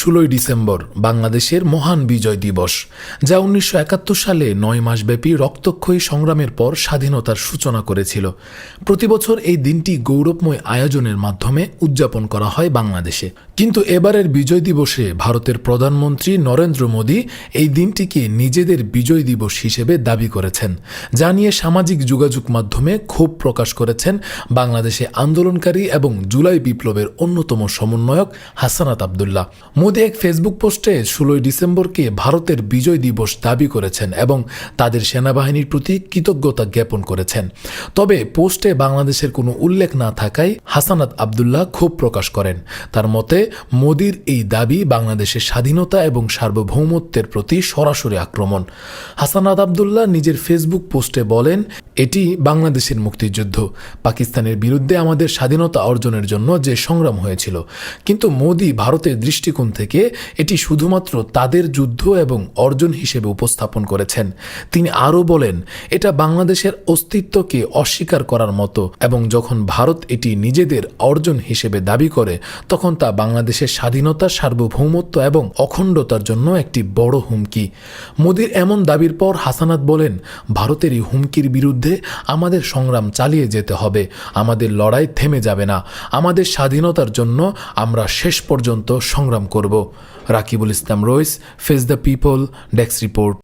ষোলোই ডিসেম্বর বাংলাদেশের মহান বিজয় দিবস, যা উনিশশো একাত্তর সালে নয় মাসব্যাপী রক্তক্ষয়ী সংগ্রামের পর স্বাধীনতার সূচনা করেছিল। প্রতিবছর এই দিনটি গৌরবময় আয়োজনের মাধ্যমে উদযাপন করা হয় বাংলাদেশে। কিন্তু এবারের বিজয় দিবসে ভারতের প্রধানমন্ত্রী নরেন্দ্র মোদী এই দিনটিকে নিজেদের বিজয় দিবস হিসেবে দাবি করেছেন, যা নিয়ে সামাজিক যোগাযোগ মাধ্যমে ক্ষোভ প্রকাশ করেছেন বাংলাদেশে আন্দোলনকারী এবং জুলাই বিপ্লবের অন্যতম সমন্বয়ক হাসানাত আবদুল্লাহ। মোদী এক ফেসবুক পোস্টে ষোলোই ডিসেম্বরকে ভারতের বিজয় দিবস দাবি করেছেন এবং তাদের সেনাবাহিনীর প্রতি কৃতজ্ঞতা জ্ঞাপন করেছেন। তবে পোস্টে বাংলাদেশের কোনো উল্লেখ না থাকায় হাসানাত আবদুল্লাহ ক্ষোভ প্রকাশ করেন। তার মতে, মোদির এই দাবি বাংলাদেশের স্বাধীনতা এবং সার্বভৌমত্বের প্রতি সরাসরি আক্রমণ। হাসানাত আবদুল্লাহ নিজের ফেসবুক পোস্টে বলেন, এটি বাংলাদেশের মুক্তিযুদ্ধ। পাকিস্তানের বিরুদ্ধে আমাদের স্বাধীনতা অর্জনের জন্য যে সংগ্রাম হয়েছিল। কিন্তু মোদি ভারতের দৃষ্টিকোণ থেকে এটি শুধুমাত্র তাদের যুদ্ধ এবং অর্জন হিসেবে উপস্থাপন করেছেন। তিনি আরও বলেন, এটা বাংলাদেশের অস্তিত্বকে অস্বীকার করার মতো এবং যখন ভারত এটি নিজেদের অর্জন হিসেবে দাবি করে, তখন তা বাংলাদেশের স্বাধীনতা, সার্বভৌমত্ব এবং অখণ্ডতার জন্য একটি বড় হুমকি। মোদির এমন দাবির পর হাসানাত বলেন, ভারতের এই হুমকির বিরুদ্ধে আমাদের সংগ্রাম চালিয়ে যেতে হবে। আমাদের লড়াই থেমে যাবে না। আমাদের স্বাধীনতার জন্য আমরা শেষ পর্যন্ত সংগ্রাম করব। Rakibul Islam Rois face the people desk report